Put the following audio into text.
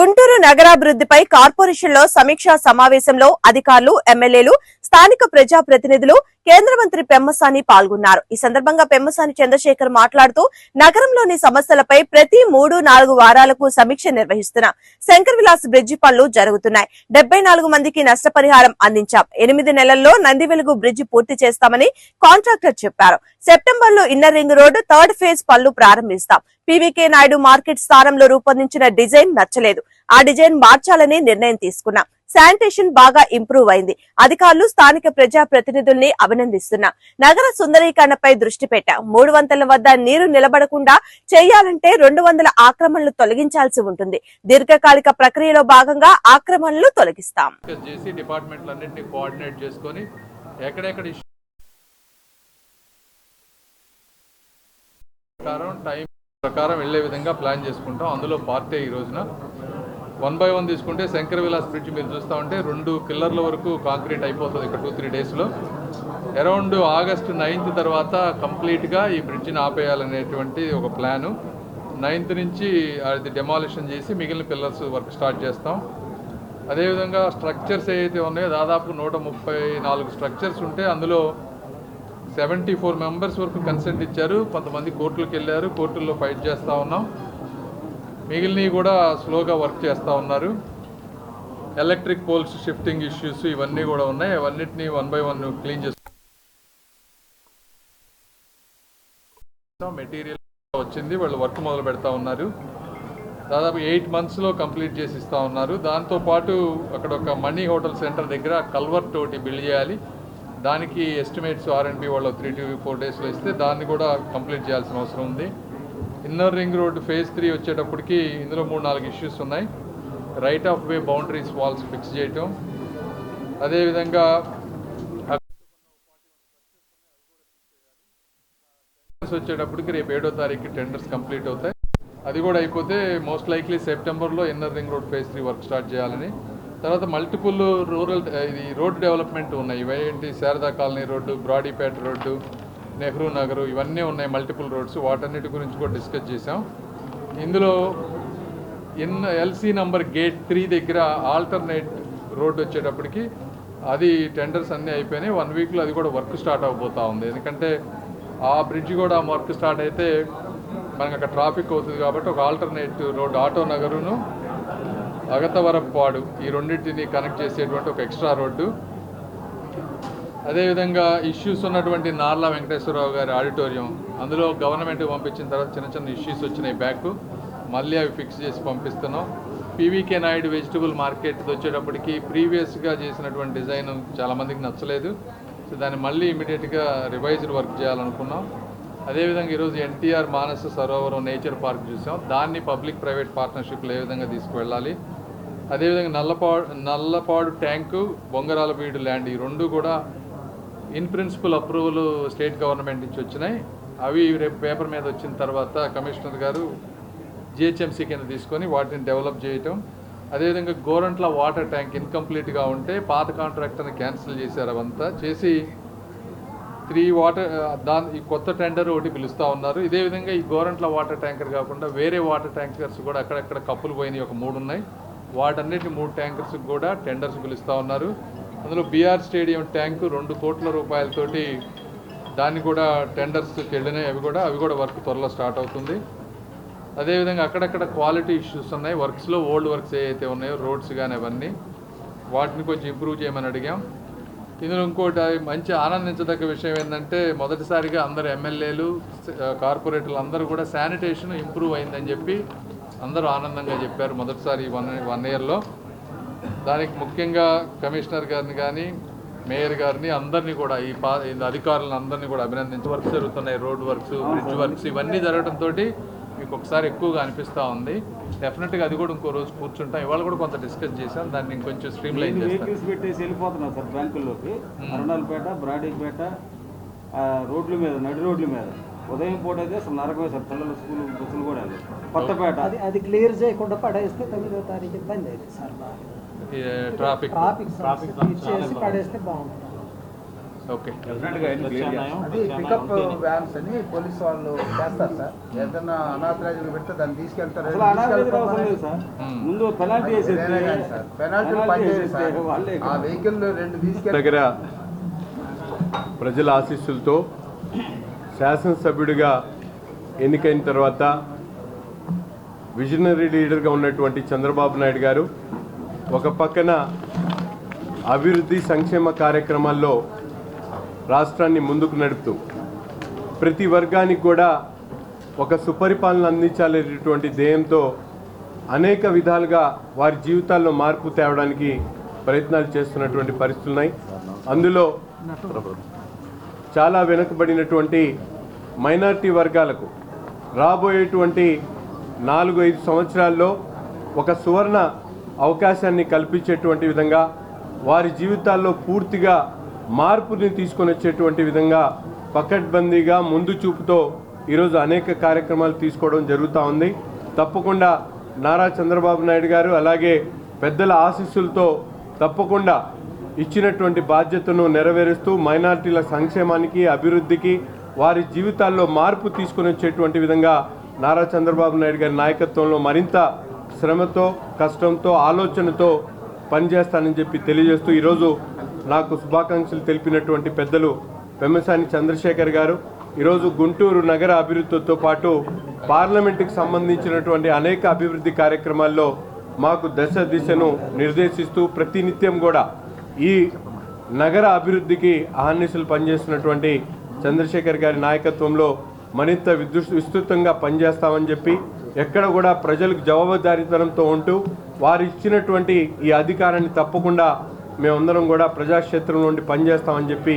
గుంటూరు నగరాభివృద్ధిపై కార్పొరేషన్లో సమీక్షా సమావేశంలో అధికారులు ఎమ్మెల్యేలు స్థానిక ప్రజాప్రతినిధులు కేంద్ర మంత్రి పెమ్మసాని పాల్గొన్నారు. ఈ సందర్భంగా పెమ్మసాని చంద్రశేఖర్ మాట్లాడుతూ నగరంలోని సమస్యలపై ప్రతి మూడు నాలుగు వారాలకు సమీక్ష నిర్వహిస్తున్నాం శంకర్ విలాస్ బ్రిడ్జి పనులు జరుగుతున్నాయి. డెబ్బై నాలుగు మందికి నష్టపరిహారం అందించాం. ఎనిమిది నెలల్లో నంది వెలుగు బ్రిడ్జి పూర్తి చేస్తామని కాంట్రాక్టర్ చెప్పారు. సెప్టెంబర్లో inner ring road third phase పనులు ప్రారంభిస్తాం. పీవీకే నాయుడు మార్కెట్ స్థానంలో రూపొందించిన డిజైన్ నచ్చలేదు. ఆ డిజైన్ మార్చాలని నిర్ణయం తీసుకున్నాం. శానిటేషన్ బాగా ఇంప్రూవ్ అయింది. అధికారులు స్థానిక ప్రజా ప్రతినిధుల్ని అభినందిస్తున్నా. నగర సుందరీకరణపై దృష్టి పెట్టాం. మూడు వందల వద్ద నీరు నిలబడకుండా చేయాలంటే రెండు వందల ఆక్రమణలు తొలగించాల్సి ఉంటుంది. దీర్ఘకాలిక ప్రక్రియలో భాగంగా ఆక్రమణలు తొలగిస్తాం. కోఆర్డినేట్ చేసుకొని ఎక్కడెక్కడ ప్రకారం టైం ప్రకారం వెళ్ళే విధంగా ప్లాన్ చేసుకుంటాం. అందులో పార్టీ ఈ రోజున. వన్ బై వన్ తీసుకుంటే శంకర విలాస్ బ్రిడ్జ్ మీరు చూస్తూ ఉంటే రెండు పిల్లర్ల వరకు కాంక్రీట్ అయిపోతుంది ఇక్కడ టూ త్రీ డేస్లో అరౌండ్ ఆగస్ట్ నైన్త్ తర్వాత కంప్లీట్గా ఈ బ్రిడ్జిని ఆపేయాలనేటువంటి ఒక ప్లాను నైన్త్ నుంచి అది డెమాలిషన్ చేసి మిగిలిన పిల్లర్స్ వర్క్ స్టార్ట్ చేస్తాం. అదేవిధంగా స్ట్రక్చర్స్ ఏవైతే ఉన్నాయో దాదాపు నూట ముప్పై నాలుగు స్ట్రక్చర్స్ ఉంటే అందులో సెవెంటీ ఫోర్ మెంబర్స్ వరకు కన్సెంట్ ఇచ్చారు. కొంతమంది కోర్టులకు వెళ్ళారు. కోర్టుల్లో ఫైట్ చేస్తూ ఉన్నాం. మిగిలినవి కూడా స్లోగా వర్క్ చేస్తూ ఉన్నారు. ఎలక్ట్రిక్ పోల్స్ షిఫ్టింగ్ ఇష్యూస్ ఇవన్నీ కూడా ఉన్నాయి. అవన్నిటిని వన్ బై వన్ క్లీన్ చేస్తాం మెటీరియల్ వచ్చింది. వాళ్ళు వర్క్ మొదలు పెడతా ఉన్నారు. దాదాపు ఎయిట్ మంత్స్లో కంప్లీట్ చేసి ఇస్తా ఉన్నారు. దాంతోపాటు అక్కడ ఒక మనీ హోటల్ సెంటర్ దగ్గర కల్వర్ట్ ఒకటి బిల్డ్ చేయాలి. దానికి ఎస్టిమేట్స్ ఆర్ఎండ్బి వాళ్ళు త్రీ టు ఫోర్ డేస్లో ఇస్తే దాన్ని కూడా కంప్లీట్ చేయాల్సిన అవసరం ఉంది. Inner ring road phase three వచ్చేటప్పటికి ఇందులో మూడు నాలుగు ఇష్యూస్ ఉన్నాయి. Right of way boundaries walls fix చేయటం. అదేవిధంగా వచ్చేటప్పటికి రేపు ఏడో తారీఖు టెండర్స్ కంప్లీట్ అవుతాయి. అది కూడా అయిపోతే మోస్ట్ లైక్లీ సెప్టెంబర్లో inner ring road phase three work start చేయాలని. తర్వాత మల్టిపుల్ రూరల్ ఇది రోడ్ డెవలప్మెంట్ ఉన్నాయి. ఇవేంటి Sharada colony road Brodipet road Nehru Nagar ఇవన్నీ ఉన్నాయి మల్టిపుల్ రోడ్స్ వాటన్నిటి గురించి కూడా డిస్కస్ చేసాం ఇందులో N LC number gate three దగ్గర ఆల్టర్నేట్ రోడ్డు వచ్చేటప్పటికి అది టెండర్స్ అన్నీ అయిపోయినాయి. వన్ వీక్లో అది కూడా వర్క్ స్టార్ట్ అవబోతా ఉంది. ఎందుకంటే ఆ బ్రిడ్జ్ కూడా వర్క్ స్టార్ట్ అయితే మనకు అక్కడ ట్రాఫిక్ అవుతుంది కాబట్టి ఒక ఆల్టర్నేట్ రోడ్ ఆటో నగరును అగతవరపాడు ఈ రెండింటిని కనెక్ట్ చేసేటువంటి ఒక ఎక్స్ట్రా రోడ్డు అదేవిధంగా ఇష్యూస్ ఉన్నటువంటి నార్లా వెంకటేశ్వరరావు గారి ఆడిటోరియం అందులో గవర్నమెంట్ పంపించిన తర్వాత చిన్న చిన్న ఇష్యూస్ వచ్చినాయి బ్యాక్ మళ్ళీ అవి ఫిక్స్ చేసి పంపిస్తున్నాం. పీవీకే నాయుడు వెజిటబుల్ మార్కెట్ వచ్చేటప్పటికి ప్రీవియస్గా చేసినటువంటి డిజైన్ చాలామందికి నచ్చలేదు. సో దాన్ని మళ్ళీ ఇమీడియట్గా రివైజ్డ్ వర్క్ చేయాలనుకున్నాం. అదేవిధంగా ఈరోజు ఎన్టీఆర్ మానస సరోవరం నేచర్ పార్క్ చూసాం. దాన్ని పబ్లిక్ ప్రైవేట్ పార్ట్నర్షిప్లో ఏ విధంగా తీసుకువెళ్ళాలి? అదేవిధంగా నల్లపాడు నల్లపాడు ట్యాంకు బొంగరాల బీడు ల్యాండ్ ఈ రెండు కూడా in principle approval state government నుంచి వచ్చినాయి. అవి రేపు పేపర్ మీద వచ్చిన తర్వాత కమిషనర్ గారు జిహెచ్ఎంసీ కింద తీసుకొని వాటిని డెవలప్ చేయటం. అదేవిధంగా గోరంట్ల వాటర్ ట్యాంక్ ఇన్కంప్లీట్గా ఉంటే పాత కాంట్రాక్టర్ని క్యాన్సిల్ చేశారు అవంతా. చేసి త్రీ వాటర్ దాని ఈ కొత్త టెండర్ ఒకటి పిలుస్తూ ఉన్నారు. ఇదే విధంగా ఈ గోరంట్ల వాటర్ ట్యాంకర్ కాకుండా వేరే వాటర్ ట్యాంకర్స్ కూడా అక్కడక్కడ కప్పులు పోయినాయి. ఒక మూడు ఉన్నాయి. వాటన్నిటి మూడు ట్యాంకర్స్ కూడా టెండర్స్ పిలుస్తూ ఉన్నారు. అందులో బీఆర్ స్టేడియం ట్యాంకు రెండు కోట్ల రూపాయలతోటి దాన్ని కూడా టెండర్స్కి వెళ్ళినాయి అవి కూడా అవి కూడా వర్క్ త్వరలో స్టార్ట్ అవుతుంది. అదేవిధంగా అక్కడక్కడ క్వాలిటీ ఇష్యూస్ ఉన్నాయి. వర్క్స్లో ఓల్డ్ వర్క్స్ ఏవైతే ఉన్నాయో రోడ్స్ కానీ అవన్నీ వాటిని కొంచెం ఇంప్రూవ్ చేయమని అడిగాం. ఇందులో ఇంకోటి మంచి ఆనందించదగ్గ విషయం ఏంటంటే మొదటిసారిగా అందరు ఎమ్మెల్యేలు కార్పొరేటర్లు అందరూ కూడా శానిటేషన్ ఇంప్రూవ్ అయిందని చెప్పి అందరూ ఆనందంగా చెప్పారు మొదటిసారి వన్ వన్ ఇయర్లో. దానికి ముఖ్యంగా కమిషనర్ గారిని కానీ మేయర్ గారిని అందరినీ కూడా ఈ పా ఈ అధికారులను అందరినీ కూడా అభినందించి వర్క్స్ జరుగుతున్నాయి. రోడ్ వర్క్స్ బ్రిడ్జ్ వర్క్స్ ఇవన్నీ జరగడంతో మీకు ఒకసారి ఎక్కువగా అనిపిస్తూ ఉంది. డెఫినెట్గా అది కూడా ఇంకో రోజు కూర్చుంటాం. ఇవాళ కూడా కొంత డిస్కస్ చేశాం. దాన్ని ఇంకొంచెం స్ట్రీమ్ లైన్ వెహికల్స్ పెట్టేసి వెళ్ళిపోతున్నారు సార్ బ్యాంకుల్లోకి. అరుణాలపేట బ్రాడీపేట రోడ్ల మీద నడి రోడ్ల మీద. ఉదయం పూట అయితే అసలు నరకమే సార్. పిల్లలు స్కూల్ బస్సులు కూడా. కొత్తపేట. అది అది క్లియర్ చేయకుండా పడేస్తే తొమ్మిదో తారీఖు ఇబ్బంది అయింది సార్ ట్రాఫిక్. ట్రాఫిక్ ట్రాఫిక్ చేసి పడేస్తే బాగుంటుంది. ఓకే. పికప్ వ్యాన్స్ అని పోలీస్ వాళ్ళు చేస్తారు సార్. ఏదైనా అనాథరాజులు పెడితే దాన్ని తీసుకెళ్తారు. అసలు అనాథరైజ్ అవసరం లేదు సార్. ముందు పెనాల్టీ సార్. పనిచేయదు ఆ వెహికల్ రెండు తీసుకెళ్ళి దగ్గర ప్రజల ఆశీస్సులతో శాసనసభ్యుడిగా ఎన్నికైన తర్వాత విజనరీ లీడర్గా ఉన్నటువంటి చంద్రబాబు నాయుడు గారు ఒక పక్కన అభివృద్ధి సంక్షేమ కార్యక్రమాల్లో రాష్ట్రాన్ని ముందుకు నడుపుతూ ప్రతి వర్గానికి కూడా ఒక సుపరిపాలన అందించాలనేటువంటి ధ్యేయంతో అనేక విధాలుగా వారి జీవితాల్లో మార్పు తేవడానికి ప్రయత్నాలు చేస్తున్నటువంటి పరిస్థితులు ఉన్నాయి అందులో చాలా వెనుకబడినటువంటి మైనారిటీ వర్గాలకు రాబోయేటువంటి నాలుగు ఐదు సంవత్సరాల్లో ఒక సువర్ణ అవకాశాన్ని కల్పించేటువంటి విధంగా వారి జీవితాల్లో పూర్తిగా మార్పుని తీసుకొని వచ్చేటువంటి విధంగా పకడ్బందీగా ముందు చూపుతో ఈరోజు అనేక కార్యక్రమాలు తీసుకోవడం జరుగుతూ ఉంది. తప్పకుండా నారా చంద్రబాబు నాయుడు గారు అలాగే పెద్దల ఆశీస్సులతో తప్పకుండా ఇచ్చినటువంటి బాధ్యతను నెరవేరుస్తూ మైనారిటీల సంక్షేమానికి అభివృద్ధికి వారి జీవితాల్లో మార్పు తీసుకుని వచ్చేటువంటి విధంగా నారా చంద్రబాబు నాయుడు గారి నాయకత్వంలో మరింత శ్రమతో కష్టంతో ఆలోచనతో పనిచేస్తానని చెప్పి తెలియజేస్తూ ఈరోజు నాకు శుభాకాంక్షలు తెలిపినటువంటి పెద్దలు పెమ్మసాని చంద్రశేఖర్ గారు. ఈరోజు గుంటూరు నగర అభివృద్ధితో పాటు పార్లమెంటుకు సంబంధించినటువంటి అనేక అభివృద్ధి కార్యక్రమాల్లో మాకు దశ దిశను నిర్దేశిస్తూ ప్రతినిత్యం కూడా ఈ నగర అభివృద్ధికి అహర్నిశలు పనిచేస్తున్నటువంటి చంద్రశేఖర్ గారి నాయకత్వంలో మరింత విద్యుత్ విస్తృతంగా పనిచేస్తామని చెప్పి ఎక్కడ కూడా ప్రజలకు జవాబుదారీతనంతో ఉంటూ వారు ఇచ్చినటువంటి ఈ అధికారాన్ని తప్పకుండా మేమందరం కూడా ప్రజాక్షేత్రం నుండి పనిచేస్తామని చెప్పి